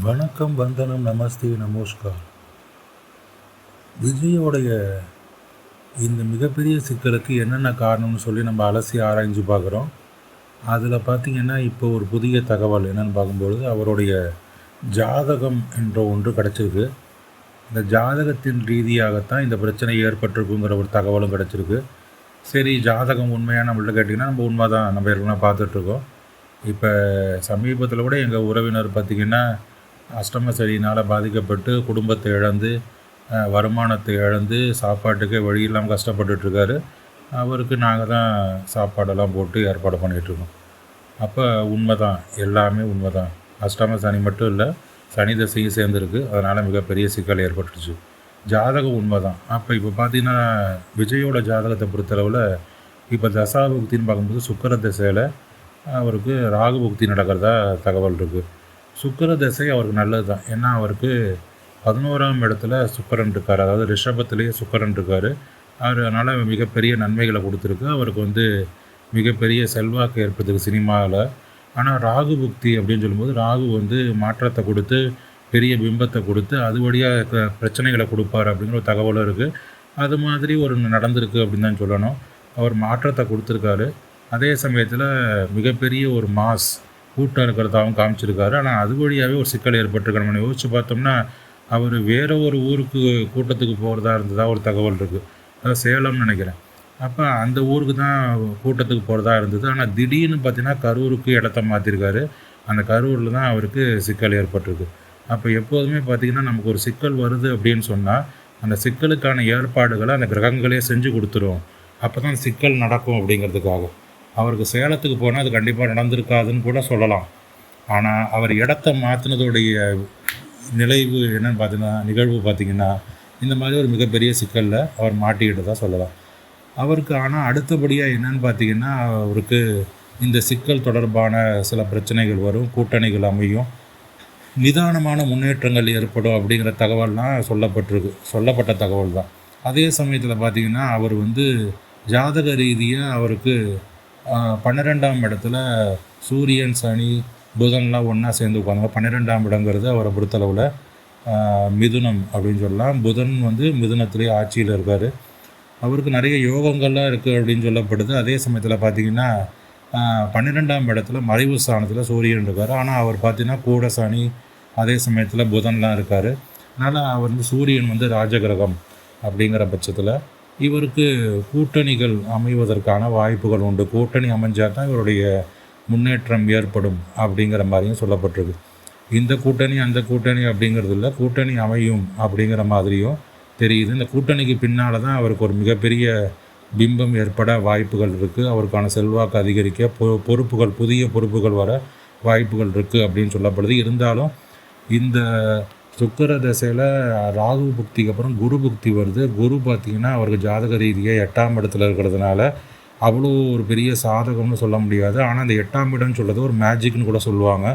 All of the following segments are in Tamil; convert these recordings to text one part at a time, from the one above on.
வணக்கம் வந்தனம் நமஸ்தே நமஸ்கார். விஜயோடைய இந்த மிகப்பெரிய சிக்கலுக்கு என்னென்ன காரணம்னு சொல்லி நம்ம அலசி ஆராய்ஞ்சு பார்க்குறோம். அதில் பார்த்திங்கன்னா இப்போ ஒரு புதிய தகவல் என்னென்னு பார்க்கும்பொழுது அவருடைய ஜாதகம் என்ற ஒன்று கிடச்சிருக்கு. இந்த ஜாதகத்தின் ரீதியாகத்தான் இந்த பிரச்சனை ஏற்பட்டிருக்குங்கிற ஒரு தகவலும் கிடச்சிருக்கு. சரி ஜாதகம் உண்மையாக நம்மள்ட்ட கேட்டிங்கன்னா நம்ம உண்மை தான் நம்ம ஏற்கனவே பார்த்துட்ருக்கோம். இப்போ சமீபத்தில் கூட எங்கள் உறவினர் பார்த்திங்கன்னா அஷ்டம சரியினால் பாதிக்கப்பட்டு குடும்பத்தை இழந்து வருமானத்தை இழந்து சாப்பாட்டுக்கே வழி இல்லாமல் கஷ்டப்பட்டுட்ருக்காரு. அவருக்கு நாங்கள் தான் சாப்பாடெல்லாம் போட்டு ஏற்பாடு பண்ணிகிட்ருக்கோம் அப்போ உண்மை தான் எல்லாமே உண்மை தான் அஷ்டம சனி மட்டும் இல்லை சனி தசையும் சேர்ந்துருக்கு. அதனால் மிகப்பெரிய சிக்கல் ஏற்பட்டுச்சு. ஜாதகம் உண்மை தான் அப்போ இப்போ பார்த்தீங்கன்னா விஜயோட ஜாதகத்தை பொறுத்தளவில் இப்போ தசாபுக்தின்னு பார்க்கும்போது சுக்கர திசையில் அவருக்கு ராகு புக்தி நடக்கிறதா தகவல் இருக்குது சுக்கர திசை அவருக்கு நல்லது தான் ஏன்னா அவருக்கு பதினோராம் இடத்துல சுக்கரன் இருக்கார். அதாவது ரிஷபத்திலேயே சுக்கரன் இருக்கார். அவர் அதனால் மிகப்பெரிய நன்மைகளை கொடுத்துருக்கு. அவருக்கு வந்து மிகப்பெரிய செல்வாக்கு ஏற்படுத்துக்கு சினிமாவில் ஆனால் ராகு புக்தி அப்படின்னு சொல்லும்போது ராகு வந்து மாற்றத்தை கொடுத்து பெரிய பிம்பத்தை கொடுத்து அது வழியாக பிரச்சனைகளை கொடுப்பார் அப்படிங்கிற ஒரு தகவலும் இருக்குது அது மாதிரி ஒரு நடந்திருக்கு அப்படின்னு தான் சொல்லணும். அவர் மாற்றத்தை கொடுத்துருக்காரு. அதே சமயத்தில் மிகப்பெரிய ஒரு மாஸ் கூட்டம் இருக்கிறதாகவும் காமிச்சிருக்காரு. ஆனால் அது வழியாகவே ஒரு சிக்கல் ஏற்பட்டிருக்கு நம்ம யோசிச்சு பார்த்தோம்னா அவர் வேறு ஒரு ஊருக்கு கூட்டத்துக்கு போகிறதா இருந்ததா ஒரு தகவல் இருக்குது அதாவது சேலம்னு நினைக்கிறேன். அப்போ அந்த ஊருக்கு தான் கூட்டத்துக்கு போகிறதா இருந்தது. ஆனால் திடீர்னு பார்த்தீங்கன்னா கரூருக்கு இடத்த மாற்றிருக்காரு அந்த கரூரில் தான் அவருக்கு சிக்கல் ஏற்பட்டிருக்கு. அப்போ எப்போதுமே பார்த்திங்கன்னா நமக்கு ஒரு சிக்கல் வருது அப்படின்னு சொன்னால் அந்த சிக்கலுக்கான ஏற்பாடுகளை அந்த கிரகங்களே செஞ்சு கொடுத்துரும். அப்போ தான் சிக்கல் நடக்கும் அப்படிங்கிறதுக்காக. அவருக்கு சேலத்துக்கு போனால் அது கண்டிப்பாக நடந்திருக்காதுன்னு கூட சொல்லலாம். ஆனால் அவர் இடத்த மாற்றினதுடைய நிலைவு என்னென்னு பார்த்தீங்கன்னா நிகழ்வு பார்த்திங்கன்னா இந்த மாதிரி ஒரு மிகப்பெரிய சிக்கலில் அவர் மாட்டிக்கிட்டு தான் சொல்லலாம். அவருக்கு ஆனால் அடுத்தபடியாக என்னன்னு பார்த்தீங்கன்னா அவருக்கு இந்த சிக்கல் தொடர்பான சில பிரச்சனைகள் வரும் கூட்டணிகள் அமையும். நிதானமான முன்னேற்றங்கள் ஏற்படும் அப்படிங்கிற தகவல்லாம் சொல்லப்பட்டிருக்கு சொல்லப்பட்ட தகவல் தான் அதே சமயத்தில் பார்த்தீங்கன்னா அவர் வந்து ஜாதக ரீதியாக அவருக்கு பன்னிரெண்டாம் இடத்துல சூரியன் சனி புதன்லாம் ஒன்றா சேர்ந்து உட்காந்து பன்னிரெண்டாம் இடங்கிறது அவரை பொறுத்தளவில் மிதுனம் அப்படின்னு சொல்லலாம். புதன் வந்து மிதுனத்திலே ஆட்சியில் இருக்கார். அவருக்கு நிறைய யோகங்கள்லாம் இருக்குது அப்படின்னு சொல்லப்படுது. அதே சமயத்தில் பார்த்திங்கன்னா பன்னிரெண்டாம் இடத்துல மறைவு ஸ்தானத்தில் சூரியன் இருக்கார். ஆனால் அவர் பார்த்திங்கன்னா கூட சனி அதே சமயத்தில் புதன்லாம் இருக்கார். அதனால் அவர் வந்து சூரியன் வந்து ராஜகிரகம் அப்படிங்கிற பட்சத்தில் இவருக்கு கூட்டணிகள் அமைவதற்கான வாய்ப்புகள் உண்டு. கூட்டணி அமைஞ்சால் தான் இவருடைய முன்னேற்றம் ஏற்படும் அப்படிங்கிற மாதிரியும் சொல்லப்பட்டிருக்கு. இந்த கூட்டணி அந்த கூட்டணி அப்படிங்கிறது இல்லை. கூட்டணி அமையும் அப்படிங்கிற மாதிரியும் தெரியுது. இந்த கூட்டணிக்கு பின்னால் தான் அவருக்கு ஒரு மிகப்பெரிய பிம்பம் ஏற்பட வாய்ப்புகள் இருக்குது அவருக்கான செல்வாக்கு அதிகரிக்க பொ பொறுப்புகள் புதிய பொறுப்புகள் வர வாய்ப்புகள் இருக்குது அப்படின்னு சொல்லப்படுது. இருந்தாலும் இந்த சுக்கர தசையில் ராகு புக்திக்கு அப்புறம் குரு புக்தி வருது. குரு பார்த்திங்கன்னா அவருக்கு ஜாதக ரீதியாக எட்டாம் இடத்துல இருக்கிறதுனால அவ்வளோ ஒரு பெரிய சாதகம்னு சொல்ல முடியாது. ஆனால் அந்த எட்டாம் இடம்னு சொல்கிறது ஒரு மேஜிக்னு கூட சொல்லுவாங்க.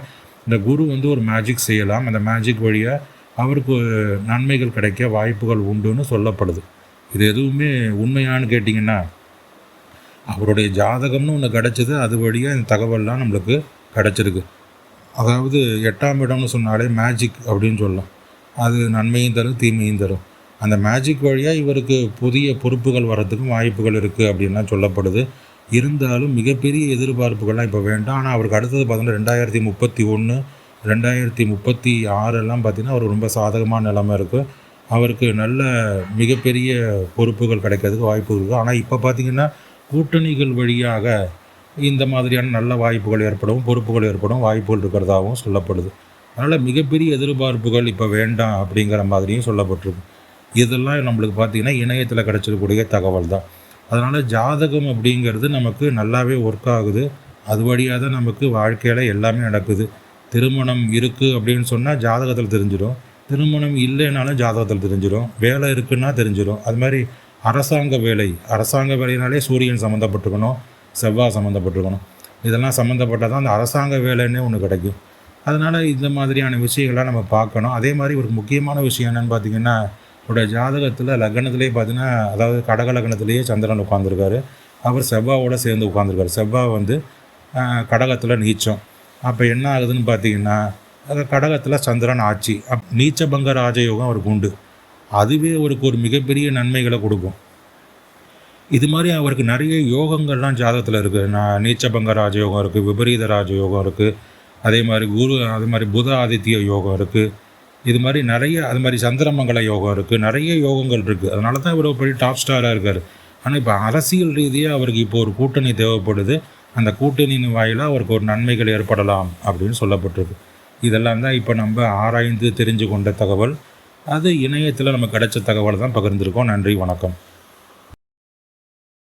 இந்த குரு வந்து ஒரு மேஜிக் செய்யலாம். அந்த மேஜிக் வழியாக அவருக்கு நன்மைகள் கிடைக்க வாய்ப்புகள் உண்டுன்னு சொல்லப்படுது. இது எதுவுமே உண்மையான்னு கேட்டிங்கன்னா அவருடைய ஜாதகம்னு ஒன்று கிடச்சிது அது வழியாக இந்த தகவல்லாம் நம்மளுக்கு கிடச்சிருக்கு. அதாவது எட்டாம் இடம்னு சொன்னாலே மேஜிக் அப்படின்னு சொல்லலாம். அது நன்மையும் தரும் தீமையும் தரும். அந்த மேஜிக் வழியாக இவருக்கு புதிய பொறுப்புகள் வர்றதுக்கும் வாய்ப்புகள் இருக்குது அப்படின்லாம் சொல்லப்படுது. இருந்தாலும் மிகப்பெரிய எதிர்பார்ப்புகள்லாம் இப்போ வேண்டாம். ஆனால் அவருக்கு அடுத்தது பார்த்தீங்கன்னா ரெண்டாயிரத்தி முப்பத்தி ஒன்று ரெண்டாயிரத்தி முப்பத்தி ஆறெல்லாம் பார்த்தீங்கன்னா அவர் ரொம்ப சாதகமான நிலமை இருக்குது அவருக்கு நல்ல மிகப்பெரிய பொறுப்புகள் கிடைக்கிறதுக்கு வாய்ப்பு இருக்குது ஆனால் இப்போ பார்த்தீங்கன்னா கூட்டணிகள் வழியாக இந்த மாதிரியான நல்ல வாய்ப்புகள் ஏற்படும் பொறுப்புகள் ஏற்படும் வாய்ப்புகள் இருக்கிறதாகவும் சொல்லப்படுது. அதனால் மிகப்பெரிய எதிர்பார்ப்புகள் இப்போ வேண்டாம் அப்படிங்கிற மாதிரியும் சொல்லப்பட்டிருக்கு. இதெல்லாம் நம்மளுக்கு பார்த்திங்கன்னா இணையத்தில் கிடச்சிருக்கக்கூடிய தகவல் தான். அதனால் ஜாதகம் அப்படிங்கிறது நமக்கு நல்லாவே ஒர்க் ஆகுது. அது வழியாக தான் நமக்கு வாழ்க்கையில் எல்லாமே நடக்குது. திருமணம் இருக்குது அப்படின்னு சொன்னால் ஜாதகத்தில் தெரிஞ்சிடும். திருமணம் இல்லைனாலும் ஜாதகத்தில் தெரிஞ்சிடும். வேலை இருக்குன்னா தெரிஞ்சிடும். அது மாதிரி அரசாங்க வேலை அரசாங்க வேலைனாலே சூரியன் சம்மந்தப்பட்டிருக்கணும் செவ்வாய் சம்மந்தப்பட்டிருக்கணும். இதெல்லாம் சம்மந்தப்பட்டால் தான் அந்த அரசாங்க வேலைன்னே ஒன்று கிடைக்கும். அதனால் இந்த மாதிரியான விஷயங்கள்லாம் நம்ம பார்க்கணும். அதே மாதிரி ஒரு முக்கியமான விஷயம் என்னென்னு பார்த்தீங்கன்னா அவருடைய ஜாதகத்தில் லக்னத்திலே பார்த்தீங்கன்னா அதாவது கடக லக்னத்திலேயே சந்திரன் உட்காந்துருக்காரு அவர் செவ்வாவோட சேர்ந்து உட்காந்துருக்காரு செவ்வாய் வந்து கடகத்தில் நீச்சம். அப்போ என்ன ஆகுதுன்னு பார்த்தீங்கன்னா கடகத்தில் சந்திரன் ஆட்சி. அப் நீச்சபங்க ராஜயோகம் அவருக்கு உண்டு. அதுவே அவருக்கு ஒரு மிகப்பெரிய நன்மைகளை கொடுக்கும். இது மாதிரி அவருக்கு நிறைய யோகங்கள்லாம் ஜாதகத்தில் இருக்குது நான் நீச்சபங்க ராஜயோகம் இருக்குது விபரீத ராஜயோகம் இருக்குது அதே மாதிரி குரு அது மாதிரி புத ஆதித்ய யோகம் இருக்குது இது மாதிரி நிறைய அது மாதிரி சந்திரமங்கல யோகம் இருக்குது நிறைய யோகங்கள் இருக்குது அதனால தான் இவர் பெரிய டாப் ஸ்டாராக இருக்கார். ஆனால் இப்போ அரசியல் ரீதியாக அவருக்கு இப்போ ஒரு கூட்டணி தேவைப்படுது. அந்த கூட்டணியின் வாயிலாக அவருக்கு ஒரு நன்மைகள் ஏற்படலாம் அப்படின்னு சொல்லப்பட்டிருக்கு. இதெல்லாம் தான் இப்போ நம்ம ஆராய்ந்து தெரிஞ்சு கொண்ட தகவல். அது இணையத்தில் நம்ம கிடைச்ச தகவலை தான் பகிர்ந்திருக்கோம். நன்றி வணக்கம்.